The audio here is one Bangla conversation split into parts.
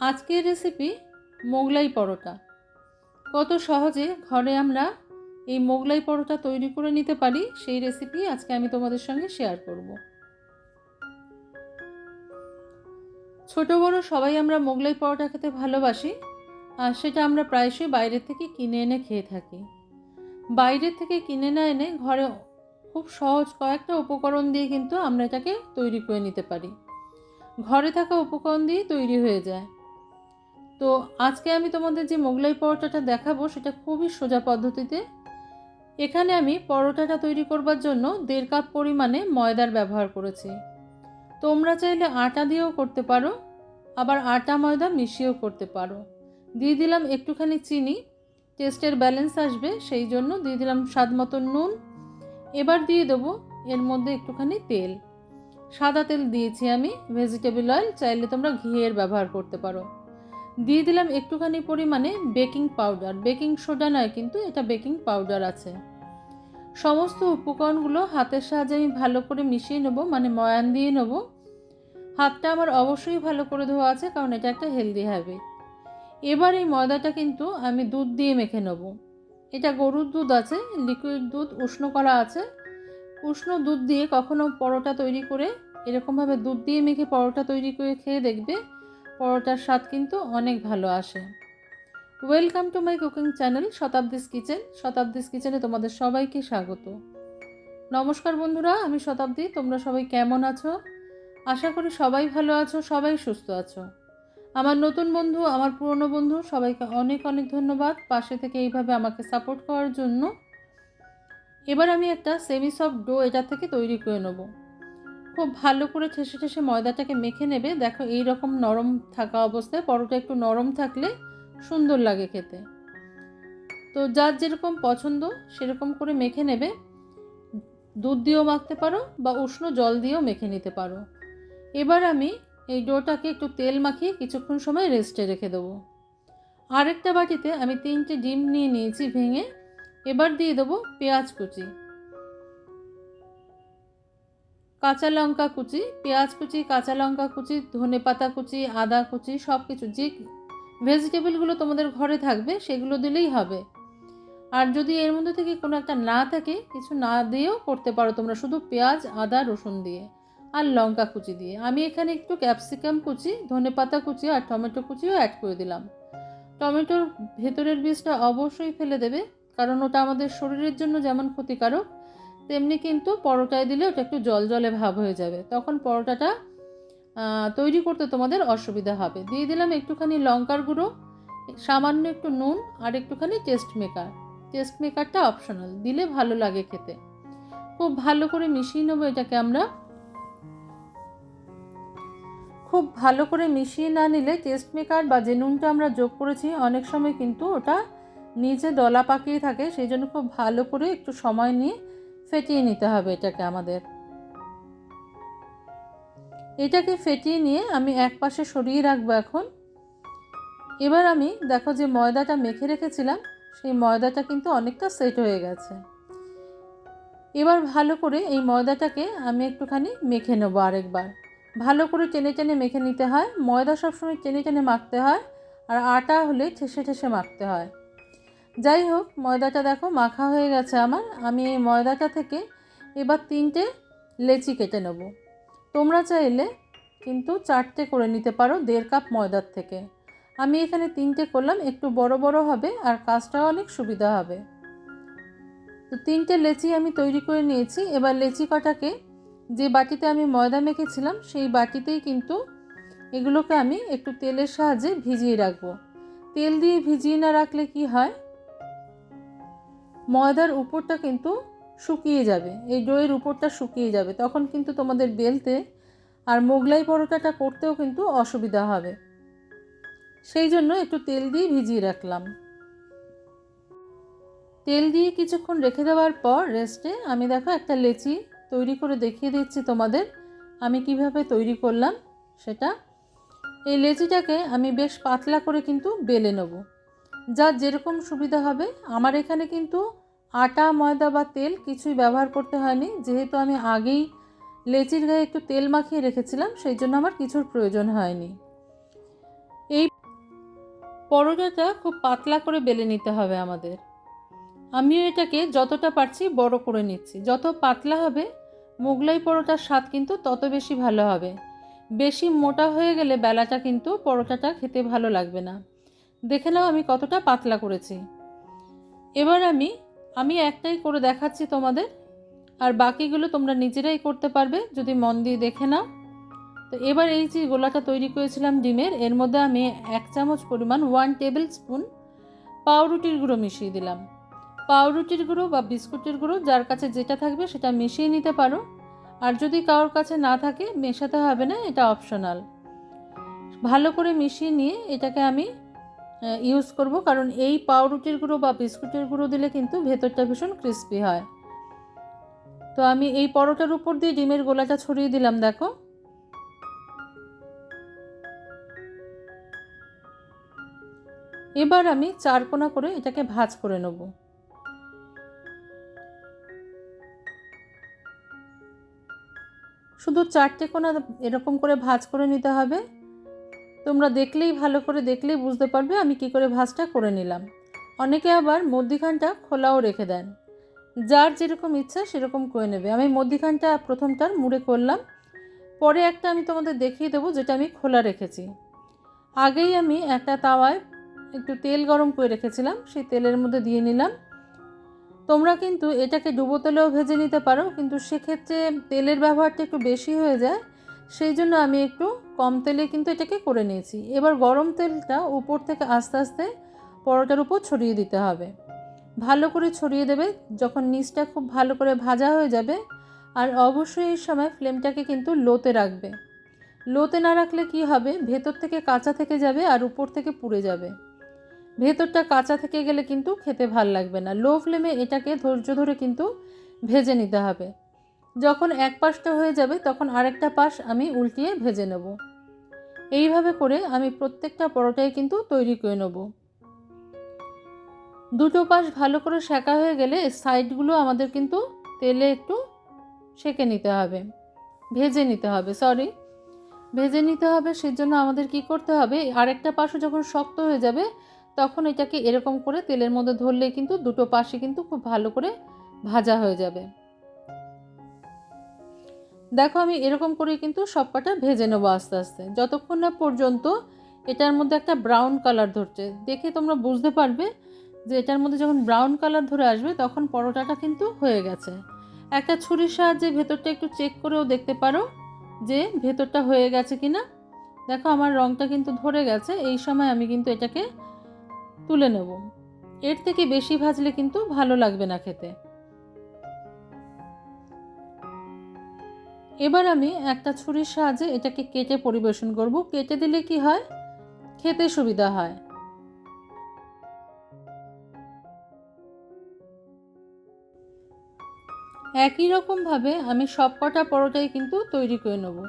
আজকের রেসিপি মোগলাই পরোটা। কত সহজে ঘরে আমরা এই মোগলাই পরোটা তৈরি করে নিতে পারি, সেই রেসিপি আজকে আমি তোমাদের সঙ্গে শেয়ার করব। ছোট বড় সবাই আমরা মোগলাই পরোটা খেতে ভালোবাসি, আর সেটা আমরা প্রায়শই বাইরের থেকে কিনে এনে খেয়ে থাকি। বাইরের থেকে কিনে না এনে ঘরে খুব সহজ কয়েকটা উপকরণ দিয়ে কিন্তু আমরা এটাকে তৈরি করে নিতে পারি। ঘরে থাকা উপকরণ দিয়ে তৈরি হয়ে যায়। তো আজকে আমি তোমাদের যে মোগলাই পরোটাটা দেখাবো, সেটা খুবই সোজা পদ্ধতিতে। এখানে আমি পরোটাটা তৈরি করবার জন্য দেড় কাপ পরিমাণে ময়দার ব্যবহার করেছি। তোমরা চাইলে আটা দিয়েও করতে পারো, আবার আটা ময়দা মিশিয়েও করতে পারো। দিয়ে দিলাম একটুখানি চিনি, টেস্টের ব্যালেন্স আসবে সেই জন্য দিয়ে দিলাম স্বাদ মতো নুন। এবার দিয়ে দেবো এর মধ্যে একটুখানি তেল। সাদা তেল দিয়েছি আমি, ভেজিটেবল অয়েল, চাইলে তোমরা ঘিয়ের ব্যবহার করতে পারো। দিয়ে দিলাম একটুখানি পরিমাণে বেকিং পাউডার। বেকিং সোডা নয় কিন্তু এটা বেকিং পাউডার আছে। সমস্ত উপকরণগুলো হাতের সাহায্যে আমি ভালো করে মিশিয়ে নেব মানে ময়ান দিয়ে নেব। হাতটা আমার অবশ্যই ভালো করে ধোয়া আছে, কারণ এটা একটা হেলদি হ্যাবিট এবার এই ময়দাটা কিন্তু আমি দুধ দিয়ে মেখে নেব। এটা গরুর দুধ আছে লিকুইড দুধ উষ্ণ করা আছে। উষ্ণ দুধ দিয়ে কখনো পরোটা তৈরি করে এরকমভাবে দুধ দিয়ে মেখে পরোটা তৈরি করে খেয়ে দেখবে পরোটার স্বাদ কিন্তু অনেক ভালো আসে। Welcome to my cooking channel Shatabdi's kitchen Shatabdi's কিচেনে তোমাদের সবাইকে স্বাগত। নমস্কার বন্ধুরা, আমি শতাব্দী। তোমরা সবাই কেমন আছো? আশা করি সবাই ভালো আছো, সবাই সুস্থ আছো। আমার নতুন বন্ধু, আমার পুরনো বন্ধু, সবাইকে অনেক অনেক ধন্যবাদ। পাশে থেকে এইভাবে আমাকে সাপোর্ট করার জন্য। এবার আমি একটা সেমি সফট ডো এটা থেকে তৈরি করে নেব। খুব ভালো করে ঠেসে ঠেসে ময়দাটাকে মেখে নেবে। দেখো এই রকম নরম থাকা অবস্থায় পরোটা একটু নরম থাকলে সুন্দর লাগে খেতে। তো যার যেরকম পছন্দ সেরকম করে মেখে নেবে। দুধ দিয়েও মাখতে পারো বা উষ্ণ জল দিয়েও মেখে নিতে পারো। এবার আমি এই ডোটাকে একটু তেল মাখিয়ে কিছুক্ষণ সময় রেস্টে রেখে দেবো। আরেকটা বাটিতে আমি তিনটে ডিম নিয়ে নিয়েছি ভেঙে। এবার দিয়ে দেবো পেঁয়াজ কুচি। কাঁচা লঙ্কা কুচি, পেঁয়াজ কুচি, কাঁচা লঙ্কা কুচি, ধনে পাতা কুচি, আদা কুচি সব কিছু যে ভেজিটেবলগুলো তোমাদের ঘরে থাকবে, সেগুলো দিলেই হবে। আর যদি এর মধ্যে থেকে কোনো একটা না থাকে, কিছু না দিয়েও করতে পারো তোমরা, শুধু পেঁয়াজ, আদা, রসুন দিয়ে আর লঙ্কা কুচি দিয়ে। আমি এখানে একটু ক্যাপসিকাম কুচি, ধনে পাতা কুচি আর টমেটো কুচিও অ্যাড করে দিলাম। টমেটোর ভেতরের বীজটা অবশ্যই ফেলে দেবে, কারণ ওটা আমাদের শরীরের জন্য যেমন ক্ষতিকারক তেমনি কিন্তু পরোটায় দিলে ওটা একটু জল জলে ভাব হয়ে যাবে। তখন পরোটাটা তৈরি করতে তোমাদের অসুবিধা হবে। দিয়ে দিলাম একটুখানি লঙ্কার গুঁড়ো, সামান্য একটু নুন আর একটুখানি টেস্ট মেকার টেস্ট মেকারটা অপশনাল দিলে ভালো লাগে খেতে। খুব ভালো করে মিশিয়ে নেব এটাকে আমরা। খুব ভালো করে মিশিয়ে না নিলে টেস্ট মেকার বা যে নুনটা আমরা যোগ করেছি, অনেক সময় কিন্তু ওটা নিচে দলা পাকিয়ে থাকে, সেই জন্য খুব ভালো করে একটু সময় নিয়ে ফেটিয়ে নিতে হবে এটাকে আমাদের। এটাকে ফেটিয়ে নিয়ে আমি এক পাশে সরিয়ে রাখব এখন। এবার আমি দেখো যে ময়দাটা মেখে রেখেছিলাম, সেই ময়দাটা কিন্তু অনেকটা সেট হয়ে গেছে। এবার ভালো করে এই ময়দাটাকে আমি একটুখানি মেখে নেব আরেকবার। ভালো করে টেনে টেনে মেখে নিতে হয়। ময়দা সবসময় টেনে টেনে মাখতে হয়, আর আটা হলে ঠেসে ঠেসে মাখতে হয়। যাই হোক, ময়দাটা দেখো মাখা হয়ে গেছে আমার। আমি এই ময়দাটা থেকে এবার তিনটে লেচি কেটে নেব। তোমরা চাইলে কিন্তু চারটে করে নিতে পারো দেড় কাপ ময়দার থেকে। আমি এখানে তিনটে করলাম, একটু বড় বড় হবে আর কাজটাও অনেক সুবিধা হবে। তো তিনটে লেচি আমি তৈরি করে নিয়েছি। এবার লেচি কটাকে যে বাটিতে আমি ময়দা মেখেছিলাম, সেই বাটিতেই কিন্তু এগুলোকে আমি একটু তেলের সাহায্যে ভিজিয়ে রাখব। তেল দিয়ে ভিজিয়ে না রাখলে কি হয়? ময়দার উপরটা কিন্তু শুকিয়ে যাবে, এই ডোয়ের উপরটা শুকিয়ে যাবে। তখন কিন্তু তোমাদের বেলতে আর মোগলাই পরোটাটা করতেও কিন্তু অসুবিধা হবে। সেই জন্য একটু তেল দিয়ে ভিজিয়ে রাখলাম। তেল দিয়ে কিছুক্ষণ রেখে দেওয়ার পর রেস্টে আমি দেখো একটা লেচি তৈরি করে দেখিয়ে দিচ্ছি তোমাদের, আমি কীভাবে তৈরি করলাম সেটা। এই লেচিটাকে আমি বেশ পাতলা করে কিন্তু বেলে নেব। যার যেরকম সুবিধা হবে। আমার এখানে কিন্তু আটা, ময়দা বা তেল কিছুই ব্যবহার করতে হয়নি। যেহেতু আমি আগেই লেচির গায়ে একটু তেল মাখিয়ে রেখেছিলাম, সেই জন্য আমার কিছুর প্রয়োজন হয়নি। এই পরোটাটা খুব পাতলা করে বেলে নিতে হবে আমাদের। আমিও এটাকে যতটা পারছি বড় করে নিচ্ছি। যত পাতলা হবে, মোগলাই পরোটার স্বাদ কিন্তু তত বেশি ভালো হবে। বেশি মোটা হয়ে গেলে বেলাটা কিন্তু পরোটাটা খেতে ভালো লাগবে না। দেখে নাও আমি কতটা পাতলা করেছি। এবার আমি আমি একটাই করে দেখাচ্ছি তোমাদের, আর বাকিগুলো তোমরা নিজেরাই করতে পারবে যদি মন দিয়ে দেখে নাও। তো এবার এই যে গোলাটা তৈরি করেছিলাম ডিমের, এর মধ্যে আমি এক চামচ পরিমাণ ওয়ান টেবিল স্পুন পাউরুটির গুঁড়ো মিশিয়ে দিলাম। পাউরুটির গুঁড়ো বা বিস্কুটের গুঁড়ো যার কাছে যেটা থাকবে সেটা মিশিয়ে নিতে পারো, আর যদি কারোর কাছে না থাকে, মেশাতে হবে না, এটা অপশনাল ভালো করে মিশিয়ে নিয়ে এটাকে আমি ইউজ করব। কারণ এই পাউরুটির গুঁড়ো বা বিস্কুটের গুঁড়ো দিলে কিন্তু ভেতরটা ভীষণ ক্রিস্পি হয়। তো আমি এই পরোটার উপর দিয়ে ডিমের গোলাটা ছড়িয়ে দিলাম, দেখো। এবার আমি চার কোনা করে এটাকে ভাজ করে নেব। শুধু চারটে কোনা এরকম করে ভাজ করে নিতে হবে। তোমরা দেখলেই ভালো করে দেখলেই বুঝতে পারবে আমি কি করে ভাজটা করে নিলাম। অনেকে আবার মধ্যিখানটা খোলাও রেখে দেন। যার যেরকম ইচ্ছা সেরকম করে নেবে। আমি মধ্যিখানটা প্রথমটার মুড়ে করলাম। পরে একটা আমি তোমাদের দেখিয়ে দেবো যেটা আমি খোলা রেখেছি। আগেই আমি একটা তাওয়ায় একটু তেল গরম করে রেখেছিলাম। সেই তেলের মধ্যে দিয়ে নিলাম। তোমরা কিন্তু এটাকে ডুবো তেলেও ভেজে নিতে পারো। কিন্তু সেক্ষেত্রে তেলের ব্যবহারটা একটু বেশি হয়ে যায়। সেই জন্য আমি একটু কম তেলে কিন্তু এটাকে করে নিয়েছি। এবার গরম তেলটা উপর থেকে আস্তে আস্তে পরোটার উপর ছড়িয়ে দিতে হবে। ভালো করে ছড়িয়ে দেবে, যখন নিচটা খুব ভালো করে ভাজা হয়ে যাবে, আর অবশ্যই এই সময় ফ্লেমটাকে কিন্তু লোতে রাখবে। লোতে না রাখলে কি হবে? ভেতর থেকে কাঁচা থেকে যাবে আর উপর থেকে পুড়ে যাবে। ভেতরটা কাঁচা থেকে গেলে কিন্তু খেতে ভালো লাগবে না। লো ফ্লেমে এটাকে ধৈর্য ধরে কিন্তু ভেজে নিতে হবে। যখন এক পাশটা হয়ে যাবে তখন আরেকটা পাশ আমি উল্টিয়ে ভেজে নেব। এইভাবে করে আমি প্রত্যেকটা পরোটাই কিন্তু তৈরি করে নেব। দুটো পাশ ভালো করে সেঁকা হয়ে গেলে সাইডগুলো আমাদের কিন্তু তেলে একটু সেঁকে নিতে হবে। ভেজে নিতে হবে সরি ভেজে নিতে হবে, সেজন্য আমাদের কি করতে হবে, আরেকটা পাশও যখন শক্ত হয়ে যাবে তখন এটাকে এরকম করে তেলের মধ্যে ধরলে কিন্তু দুটো পাশে কিন্তু খুব ভালো করে ভাজা হয়ে যাবে। দেখো আমি এরকম করে কিন্তু সব কটা ভেজে নেব আস্তে আস্তে। যতক্ষণ না পর্যন্ত এটার মধ্যে একটা ব্রাউন কালার ধরছে। দেখে তোমরা বুঝতে পারবে যে এটার মধ্যে যখন ব্রাউন কালার ধরে আসবে, তখন পরোটাটা কিন্তু হয়ে গেছে। একটা ছুরির সাহায্যে ভেতরটা একটু চেক করেও দেখতে পারো যে ভেতরটা হয়ে গেছে কি না দেখো আমার রঙটা কিন্তু ধরে গেছে, এই সময় আমি কিন্তু এটাকে তুলে নেব। এর থেকে বেশি ভাজলে কিন্তু ভালো লাগবে না খেতে। এবার আমি একটা ছুরির সাহায্যে এটাকে কেটে পরিবেশন করব। কেটে দিলে কি হয়? খেতে সুবিধা হয়। একই রকমভাবে আমি সব কটা পরোটাই কিন্তু তৈরি করে নেব।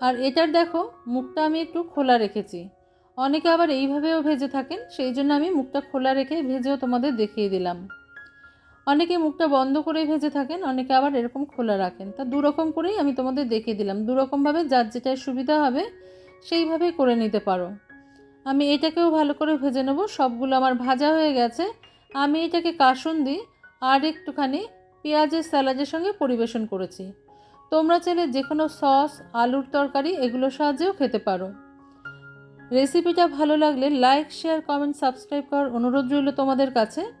আর এটার দেখো, মুখটা আমি একটু খোলা রেখেছি। অনেকে আবার এইভাবেও ভেজে থাকেন, সেই জন্য আমি মুখটা খোলা রেখে ভেজেও তোমাদের দেখিয়ে দিলাম। অনেকে মুখটা বন্ধ করে ভেজে থাকেন, অনেকে আবার এরকম খোলা রাখেন। তা দুরকম করেই আমি তোমাদের দেখিয়ে দিলাম। দুরকমভাবে যার যেটার সুবিধা হবে, সেইভাবেই করে নিতে পারো। আমি এটাকেও ভালো করে ভেজে নেব। সবগুলো আমার ভাজা হয়ে গেছে। আমি এটাকে কাসুন দিই আর একটুখানি পেঁয়াজের স্যালাডের সঙ্গে পরিবেশন করেছি। তোমরা চাইলে যে কোনো সস, আলুর তরকারি এগুলোর সাহায্যেও খেতে পারো। রেসিপিটা ভালো লাগলে লাইক, শেয়ার, কমেন্ট, সাবস্ক্রাইব করার অনুরোধ রইল তোমাদের কাছে।